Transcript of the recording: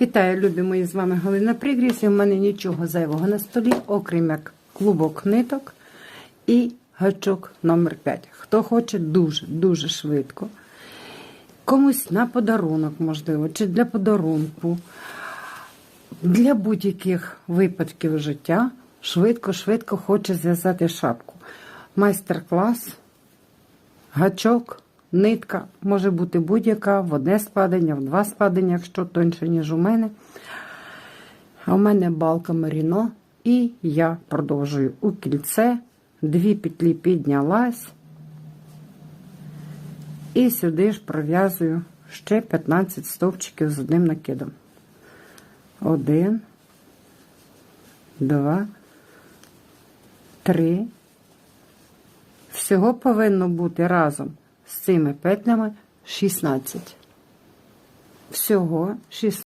Вітаю, любі мої, з вами Галина Пригріс. І в мене нічого зайвого на столі, окрім як клубок ниток і гачок номер 5 Хто хоче дуже-дуже швидко. Комусь на подарунок, можливо, чи для подарунку, для будь-яких випадків життя швидко-швидко хоче зв'язати шапку. Майстер-клас, гачок, нитка може бути будь-яка в одне складення, в два складення, якщо тоньше, ніж у мене. А у мене балка Маріно, і я продовжую у кільце. Дві петлі піднялась. І сюди ж пров'язую ще 15 стовпчиків з одним накидом. Один, два, три. Всього повинно бути разом з цими петлями 16. Всього 16.